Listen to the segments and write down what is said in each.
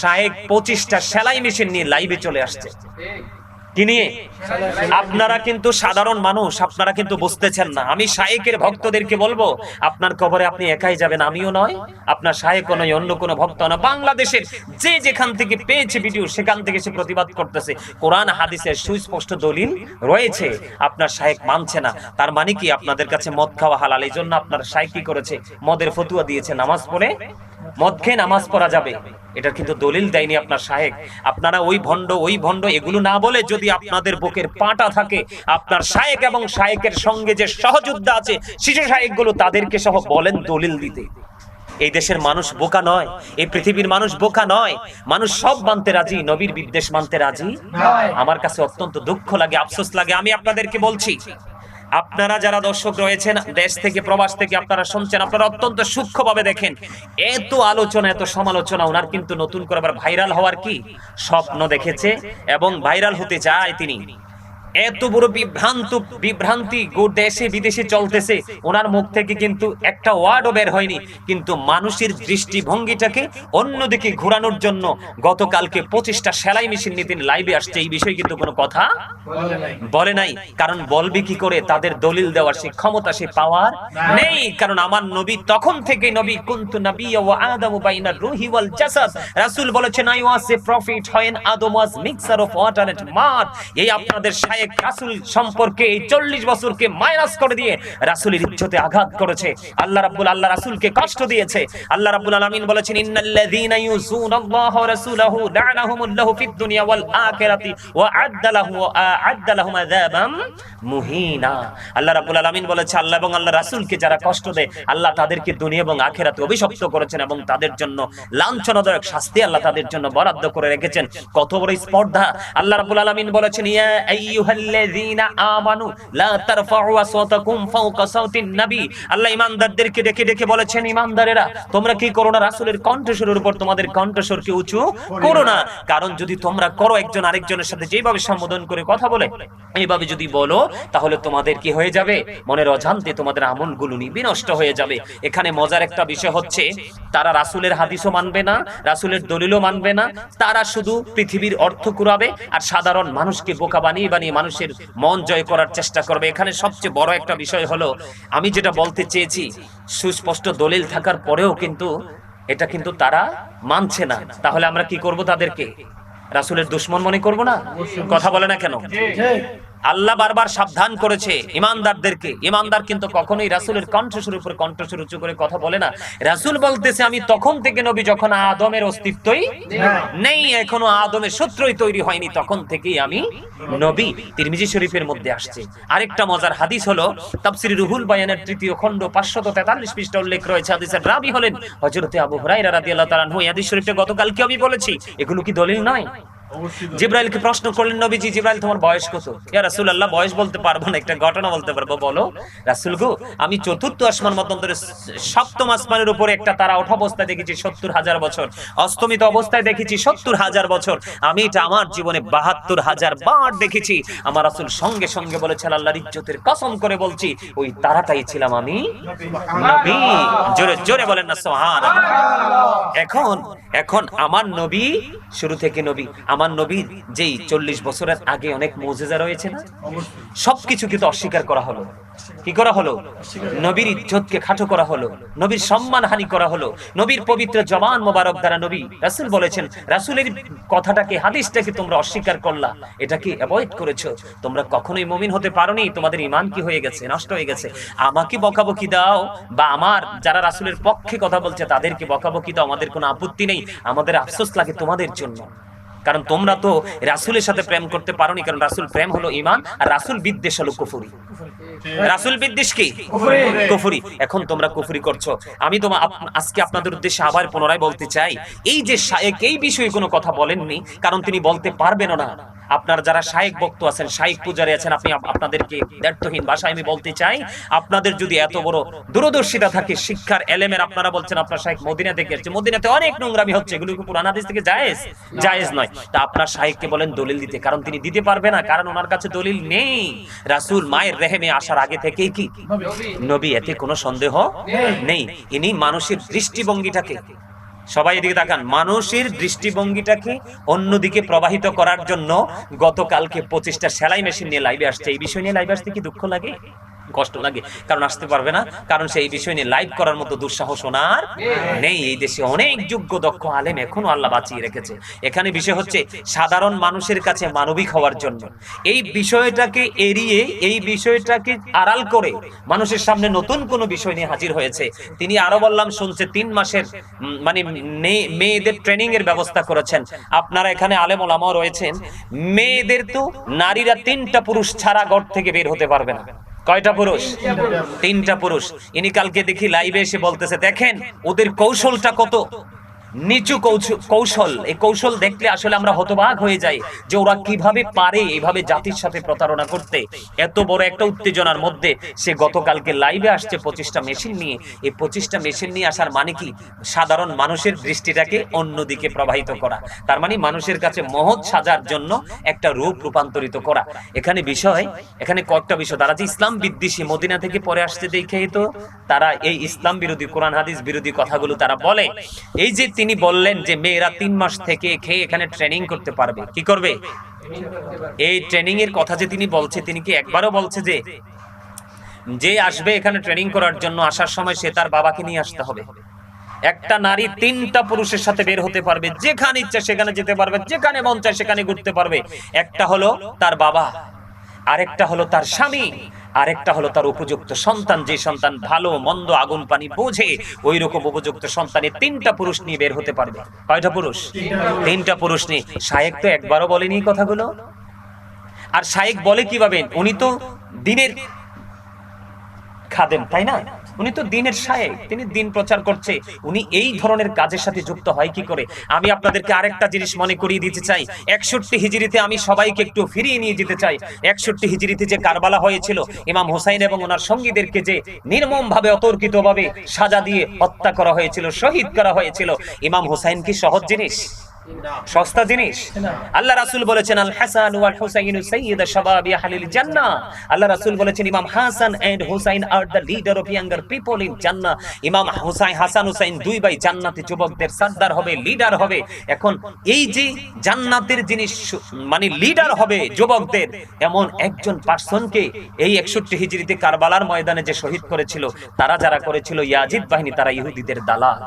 শায়েক পঁচিশটা সেলাই মেশিন নিয়ে লাইভে চলে আসছে। কি নিয়ে? আপনারা কিন্তু সাধারণ মানুষ, আপনারা কিন্তু বুঝতেছেন না। আমি শায়েকের ভক্তদেরকে বলব, আপনার কবরে আপনি একাই যাবেন, আমিও নয়, আপনার শায়েক নয়, অন্য কোনো ভক্ত না বাংলাদেশের যে যেখান থেকে পেয়েছে ভিডিও সেখান থেকে সে প্রতিবাদ করতেছে। কোরআন, হাদিসের সুস্পষ্ট দলিল রয়েছে, আপনার শায়েক মানছে না। তার মানে কি? আপনাদের কাছে মদ খাওয়া হালাল এই জন্য আপনার শায়েক কি করেছে? মদের ফতুয়া দিয়েছে, নামাজ পড়ে মদ খেয়ে নামাজ পড়া যাবে। এটা কিন্তু দলিল দেয়নি আপনার শাহেক আপনারা ওই ভণ্ড ওই ভণ্ড এগুলো না বলে যদি আপনাদের বুকের পাটা থাকে আপনার শায়েক এবং শায়েকের সঙ্গে যে সহযোদ্ধা আছে শিশু শায়েকগুলো তাদেরকে সহ বলেন দলিল দিতে। এই দেশের মানুষ বোকা নয় এই পৃথিবীর মানুষ বোকা নয়। মানুষ সব মানতে রাজি নবীর বিদ্বেষ মানতে রাজি? আমার কাছে অত্যন্ত দুঃখ লাগে আফসোস লাগে। আমি আপনাদেরকে বলছি আপনারা যারা দর্শক রয়েছেন, দেশ থেকে, প্রবাস থেকে আপনারা শুনছেন, আপনারা অত্যন্ত সূক্ষ্মভাবে দেখেন। এত আলোচনা, এত সমালোচনা, ওনার কিন্তু নতুন করে আবার ভাইরাল হওয়ার কি স্বপ্ন দেখেছে এবং ভাইরাল হতে চায় তিনি। এত বড় বিভ্রান্ত, বিভ্রান্তি দেশে বিদেশে চলতেছে। ওনার মুখ থেকে কিন্তু একটা ওয়ার্ডও বের হয়নি। কিন্তু মানুষের দৃষ্টিভঙ্গিটাকে অন্যদিকে ঘোরানোর জন্য গতকালকে পঁচিশটা সেলাই মেশিন নিয়ে তিনি লাইভে আসছে। এই বিষয়ে কিন্তু কোনো কথা বলে নাই। কারণ বলবে কি করে? তাদের দলিল দেওয়ার সেই ক্ষমতা, সে পাওয়ার নেই। কারণ আমার নবী তখন থেকে নবী, কুনতু নবী ওয়া আদমু বাইনা রুহি ওয়াল জাসাদ। রাসূল বলেছেন I was a prophet when Adam was mixture of water and mud এই আপনাদের রাসূল সম্পর্কে এই 40 বছরকে মাইনাস করে দিয়ে রাসূলের আঘাত করেছে। আল্লাহ আল্লাহ রাসূলকে কষ্ট দিয়েছে। আল্লাহ বলেছেন, ইন্নাল্লাযীনা ওয়া রাসূলাহু ফিদ দুনিয়া ওয়াল আখিরাতি ওয়া আযাবাম মুহিনা। আল্লাহ বলেছে, আল্লাহ এবং আল্লাহ রাসূলকে যারা কষ্ট দেয়, আল্লাহ তাদেরকে দুনিয়া এবং আখিরাতে অভিশপ্ত করেছেন এবং তাদের জন্য লাঞ্ছনাদায়ক শাস্তি আল্লাহ তাদের জন্য বরাদ্দ করে রেখেছেন। কত বড় স্পর্ধা। আল্লাহ রাব্বুল আলামিন বলেছেন, ইয়া আমানু কারণ যদি তোমরা করো, একজন আরেকজনের সাথে যেভাবে সম্বোধন করে কথা বলে এইভাবে যদি বলো, তাহলে তোমাদের কি হয়ে যাবে? মনের অজান্তে তোমাদের আমলগুলো বিনষ্ট হয়ে যাবে। এখানে মজার একটা বিষয় হচ্ছে, তারা রাসূলের হাদিসও মানবে না, রাসূলের দলিলও মানবে না। তারা শুধু পৃথিবীর অর্থ কুড়াবে, আর সাধারণ মানুষকে বোকা বানিয়ে বানিয়ে মানুষের মন জয় করার চেষ্টা করবে। এখানে সবচেয়ে বড় একটা বিষয় হলো, আমি যেটা বলতে চেয়েছি, সুস্পষ্ট দলিল থাকার পরেও কিন্তু এটা কিন্তু তারা মানছে না। তাহলে আমরা কি করব তাদেরকে? রাসুলের দুশ্মন মনে করব না? কথা বলে না কেন? আল্লাহ বারবার সাবধান করেছে ইমানদারদেরকে। ইমানদার কিন্তু কখনোই রাসূলের কণ্ঠস্বর উপরে কণ্ঠস্বর উঁচু করে কথা বলে না। রাসূল বলতেছে, আমি তখন থেকে নবী যখন আদমের অস্তিত্বই নেই, এখনও আদমের সূত্রই তৈরি হয়নি, তখন থেকেই আমি নবী। তিরমিজি শরীফের মধ্যে আসছে। আরেকটা মজার হাদিস হলো, তাফসির রুহুল বায়ানের তৃতীয় খণ্ড 543 পৃষ্ঠা উল্লেখ রয়েছে। হাদিসের রাবি হলেন হযরতে আবু হুরায়রা রাদিয়াল্লাহু তাআলা এই হাদিস শরীফটা গতকালকে আমি বলেছি। এগুলো কি দলিল নয়? জিব্রাইলকে প্রশ্ন করলেন নবীজি জিব্রাইল তোমার বয়স কত? ইয়া রাসূলুল্লাহ বয়স বলতে পারব না একটা ঘটনা বলতে পারব বলো। রাসূল গো আমি চতুর্থ আসমান মতান্তরে সপ্তম আসমানের উপরে একটা তারা ওঠা অবস্থায় দেখেছি সত্তর হাজার বছর। অস্তমিত অবস্থায় দেখেছি সত্তর হাজার বছর। আমি এটা আমার জীবনে বাহাত্তর হাজার বার দেখেছি। আমার রাসূল সঙ্গে সঙ্গে বলেছেন আল্লাহর ইজ্জতের কসম করে বলছি ওই তারাটাই ছিলাম আমি। নবী জোরে জোরে বলেন না সুবহান এখন এখন আমার নবী শুরু থেকে নবী। আমার নবী যেই চল্লিশ বছরের আগে অনেক মৌজেজা রয়েছে সবকিছু কিন্তু অস্বীকার করা হলো। কি করা হলো? নবীর ইজ্জতকে খাটো করা হলো, নবীর সম্মান হানি করা হলো, নবীর পবিত্র জবান মোবারক দ্বারা নবী রাসূল বলেছেন, রাসূলের কথাটাকে, হাদিসটাকে তোমরা অস্বীকার করলা, এটাকে অ্যাভয়েড করেছ, তোমরা কখনোই মুমিন হতে পারোনি, তোমাদের ঈমান কি হয়ে গেছে, নষ্ট হয়ে গেছে, আমাকে বকাবকি দাও, বা আমার যারা রাসূলের পক্ষে কথা বলছে, তাদেরকে বকাবকি দাও, আমাদের কোনো আপত্তি নেই, আমাদের আফসোস লাগে তোমাদের জন্য। কারণ তোমরা তো রাসূলের সাথে প্রেম করতে পারোনি, কারণ রাসূল প্রেম হলো ঈমান, আর রাসূল বিদ্বেষ হলো কুফরি। রাসূল বিদ্বেষ কি? কুফরি। এখন তোমরা কুফরি করছ। আমি তোমা আজকে আপনাদের উদ্দেশ্যে আবার পুনরায় বলতে চাই এই যে শায়েক এই বিষয়ে কোনো কথা বলেননি কারণ তিনি বলতে পারবেন না। আপনার যারা শায়েক বক্ত আছেন শায়েক পূজারী আছেন আপনি আপনাদেরকে ব্যর্থহীন ভাষায় আমি বলতে চাই আপনাদের যদি এত বড় দূরদর্শিতা থাকে শিক্ষার এলেমের আপনারা বলছেন আপনার শায়েক মদিনা থেকে আসছে মদিনাতে অনেক নোংরামি হচ্ছে এগুলো কি পুরান হাদিস থেকে জায়েজ? জায়েজ নয়। তা আপনার শায়েককে বলেন দলিল দিতে কারণ তিনি দিতে পারবে না কারণ ওনার কাছে দলিল নেই। রাসূল মায়ের রেহেমে আসার আগে থেকেই কি? নবী। এতে কোনো সন্দেহ নেই। ইনি মানুষের দৃষ্টিভঙ্গিটাকে সবাই এদিকে তাকান। মানুষের দৃষ্টিভঙ্গিটাকে অন্যদিকে প্রবাহিত করার জন্য গতকালকে পঁচিশটা সেলাই মেশিন নিয়ে লাইভে আসছে? এই বিষয় নিয়ে লাইভে আসতে কি দুঃখ লাগে? কষ্ট লাগে। কারণ আসতে পারবে না। কারণ সেই বিষয় নিয়ে লাইভ করার মতো দুঃসাহস ওনার নেই। এই দেশে অনেক যোগ্য, দক্ষ আলেম এখনও আল্লাহ বাঁচিয়ে রেখেছে। এখানে বিষয় হচ্ছে সাধারণ মানুষের কাছে মানবিক হওয়ার জন্য। এই বিষয়টাকে এড়িয়ে, এই বিষয়টাকে আড়াল করে মানুষের সামনে নতুন কোনো বিষয় নিয়ে হাজির হয়েছে। তিনি আরও বললাম, শুনছে তিন মাসের মানে মেয়েদের ট্রেনিং এর ব্যবস্থা করেছেন। আপনারা এখানে আলেম ওলামাও রয়েছেন। মেয়েদের তো নারীরা তিনটা পুরুষ ছাড়া ঘর থেকে বের হতে পারবে না। কয়টা পুরুষ? তিনটা পুরুষ। ইনি কালকে দেখি লাইভে এসে বলতেছে দেখেন ওদের কৌশলটা কত? নিচু কৌশ- কৌশল। এই কৌশল দেখলে আসলে আমরা হতবাক হয়ে যাই যে ওরা কীভাবে পারে এইভাবে জাতির সাথে প্রতারণা করতে। এত বড় একটা উত্তেজনার মধ্যে সে গতকালকে লাইভে আসছে পঁচিশটা মেশিন নিয়ে। এই পঁচিশটা মেশিন নিয়ে আসার মানে কি? সাধারণ মানুষের দৃষ্টিটাকে অন্যদিকে প্রবাহিত করা। তার মানে মানুষের কাছে মহৎ সাজার জন্য একটা রূপ রূপান্তরিত করা। এখানে বিষয়, এখানে কয়েকটা বিষয়। তারা যে ইসলাম বিদ্বেষী, মদিনা থেকে পরে আসতে দেখেই তো তারা এই ইসলাম বিরোধী, কোরআন, হাদিস বিরোধী কথাগুলো তারা বলে। এই যে তিনি বললেন যে, মেয়েরা তিন মাস থেকে খেয়ে এখানে ট্রেনিং করতে পারবে। কি করবে? এই ট্রেনিং এর কথা যে তিনি বলছে, তিনি কি একবারও বলছে যে যে আসবে এখানে ট্রেনিং করার জন্য, আসার সময় সে তার বাবাকে নিয়ে আসতে হবে। একটা নারী তিনটা পুরুষের সাথে বের হতে পারবে, যেখানে ইচ্ছা সেখানে যেতে পারবে, যেখানে মন চায় সেখানে ঘুরতে পারবে। একটা হলো তার বাবা, আরেকটা হলো তার স্বামী। আরেকটা হলো তার উপযুক্ত সন্তান, যে সন্তান ভালো, মন্দ, আগুন, পানি বোঝে ওই রকম উপযুক্ত সন্তানের তিনটা পুরুষ নিয়ে বের হতে পারবে। কয়টা পুরুষ? তিনটা পুরুষ নিয়ে। শায়েক তো একবারও বলেনি কথাগুলো। আর শায়েক বলে কীভাবে? উনি তো দিনের খাদেন তাই না? উনি তো দিনের শায়েক, তিনি দিন প্রচার করছে। উনি এই ধরনের কাজের সাথে যুক্ত হয় কি করে? আমি আপনাদেরকে আরেকটা জিনিস মনে করিয়ে দিতে চাই। একষট্টি হিজড়িতে আমি সবাইকে একটু ফিরিয়ে নিয়ে যেতে চাই। একষট্টি হিজড়িতে যে কারবালা হয়েছিল, ইমাম হোসাইন এবং ওনার সঙ্গীদেরকে যে নির্মম ভাবে অতর্কিত ভাবে সাজা দিয়ে হত্যা করা হয়েছিল, শহীদ করা হয়েছিল, ইমাম হোসাইন কি সহজ জিনিস? সস্তা জিনিস। আল্লাহ রাসূল বলেছেন, আল হাসান ওয়াল হুসাইন সাইয়্যিদ শাবাবি আহলিল জান্নাহ। আল্লাহ রাসূল বলেছেন, Imam Hasan and Husain are the leader of younger people in Jannah. ইমাম হুসাইন, হাসান হুসাইন দুই ভাই জান্নাতি যুবকদের সর্দার হবে, লিডার হবে। এখন এই যে জান্নাতের জিনিস মানে লিডার হবে যুবকদের, এমন একজন পার্সনকে এই একষট্টি হিজরিতে কারবালার ময়দানে যে শহীদ করেছিল, তারা যারা করেছিল ইয়াজিদ বাহিনী, তারা ইহুদিদের দালাল।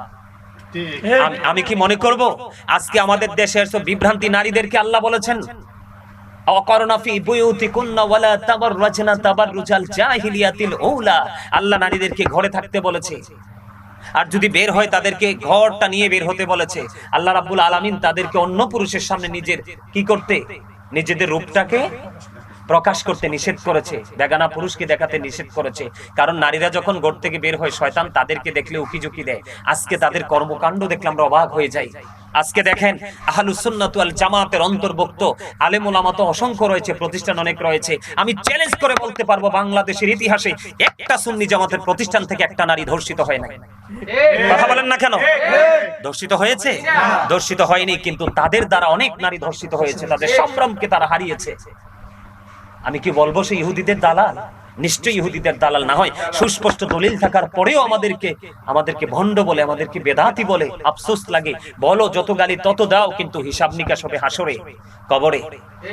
আমি- আমি কি মনে করব? আজকে আমাদের দেশের সব বিভ্রান্তি নারীদেরকে আল্লাহ বলেছেন আল্লাহ নারীদেরকে ঘরে থাকতে বলেছে। আর যদি বের হয়, তাদেরকে ঘরটা নিয়ে বের হতে বলেছে। আল্লাহ রাব্বুল আলামিন তাদেরকে অন্য পুরুষের সামনে নিজের কি করতে? নিজেদের রূপটাকে প্রকাশ করতে নিষেধ করেছে। বেগানা পুরুষকে দেখাতে নিষেধ করেছে। কারণ নারীরা যখন ঘর থেকে বের হয়, শয়তান তাদেরকে দেখলে উকিঝুঁকি দেয়। আজকে তাদের কর্মকাণ্ড দেখলে আমরা অবাক হয়ে যাই। আজকে দেখেন আহলুস জামাতের অন্তর্ভুক্ত। আলেমুল আমাত অসংখ্য রয়েছে, প্রতিষ্ঠান অনেক রয়েছে। আমি চ্যালেঞ্জ করে বলতে পারব, বাংলাদেশের ইতিহাসে একটা সুন্নি জামাতের প্রতিষ্ঠান থেকে একটা নারী ধর্ষিত হয় না কথা বলেন না কেন? ধর্ষিত হয়েছে? ধর্ষিত হয়নি, কিন্তু তাদের দ্বারা অনেক নারী ধর্ষিত হয়েছে। তাদের সম্ভ্রমকে তারা হারিয়েছে। আমি কি বলব সে ইহুদিদের দালাল? নিশ্চয়ই ইহুদিদের দালাল না হয়। সুস্পষ্ট দলিল থাকার পরেও আমাদেরকে আমাদেরকে ভণ্ড বলে, আমাদেরকে বেদাতি বলে আফসোস লাগে। বলো, যত গালি তত দাও, কিন্তু হিসাব নিকাশ হবে হাসরে, কবরে।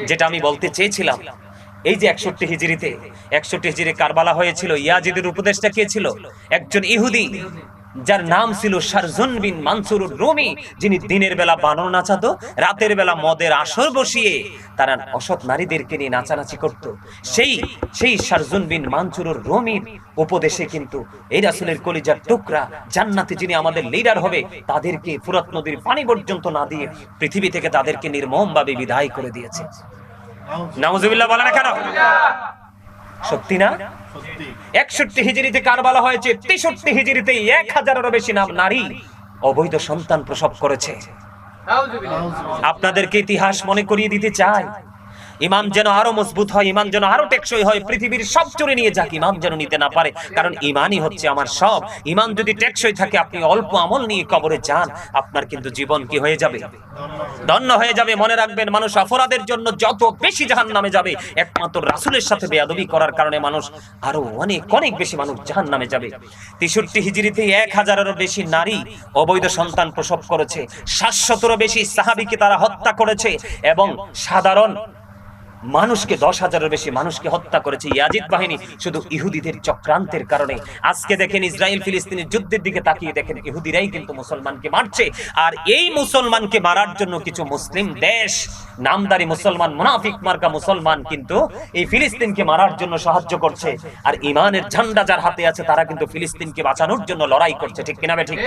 যেটা আমি বলতে চেয়েছিলাম, এই যে একষট্টি হিজড়িতে, একষট্টি হিজড়ি কারবালা হয়েছিল, ইয়াজিদের উপদেশটা কে ছিল? একজন ইহুদি। যার নাম ছিল শারজুন বিন মানসুর রুমি, যিনি দিনের বেলা বানর নাচাতো, রাতের বেলা মদের আসর বসিয়ে তারা অসৎ নারীদেরকে নিয়ে নাচানাচি করত। সেই সেই শারজুন বিন মানসুরুর রুমির উপদেশে কিন্তু এই রাসুলের কলিজার টুকরা জান্নাতে যিনি আমাদের লিডার হবে, তাদেরকে ফুরাত নদীর পানি পর্যন্ত না দিয়ে পৃথিবী থেকে তাদেরকে নির্মমভাবে বিদায় করে দিয়েছে। নাউজুবিল্লাহ বলে না কেন? সত্যি না? একষট্টি হিজড়িতে কারবালা হয়েছে, তেষট্টি হিজড়িতে এক হাজারেরও বেশি নাম নারী। অবৈধ সন্তান প্রসব করেছে। আপনাদেরকে ইতিহাস মনে করিয়ে দিতে চাই। ইমাম যেন আরও মজবুত হয় ইমান যেন আরও টেকসই হয়, পৃথিবীর সব চুরি নিয়ে যাক, ইমাম যেন নিতে না পারে। কারণ ইমানই হচ্ছে আমার সব। ইমান যদি টেকসই থাকে, আপনি অল্প আমল নিয়ে কবরে যান, আপনার কিন্তু জীবন কি হয়ে যাবে? ধন্য হয়ে যাবে, মনে রাখবেন, মানুষ অপরাধের জন্য যত বেশি জাহান নামে যাবে, একমাত্র রাসুলের সাথে বেয়াদবি করার কারণে মানুষ আরও অনেক অনেক বেশি মানুষ জাহান নামে যাবে। তেষট্টি হিজড়িতে এক হাজারেরও বেশি নারী অবৈধ সন্তান প্রসব করেছে। সাতশতেরও বেশি সাহাবিকে তারা হত্যা করেছে এবং সাধারণ মানুষকে দশ হাজারের বেশি মানুষকে হত্যা করেছে ইয়াজিদ বাহিনী, শুধু ইহুদিদের চক্রান্তের কারণে। আজকে দেখেন ইসরায়েল ফিলিস্তিনের যুদ্ধের দিকে তাকিয়ে দেখেন ইহুদিরাই কিন্তু মুসলমানকে মারছে। আর এই মুসলমানকে মারার জন্য কিছু মুসলিম দেশ, নামদারি মুসলমান, মুনাফিক মার্কা মুসলমান কিন্তু এই ফিলিস্তিনকে মারার জন্য সাহায্য করছে। আর ইমানের ঝান্ডা যার হাতে আছে, তারা কিন্তু ফিলিস্তিনকে বাঁচানোর জন্য লড়াই করছে। ঠিক কিনা ঠিক?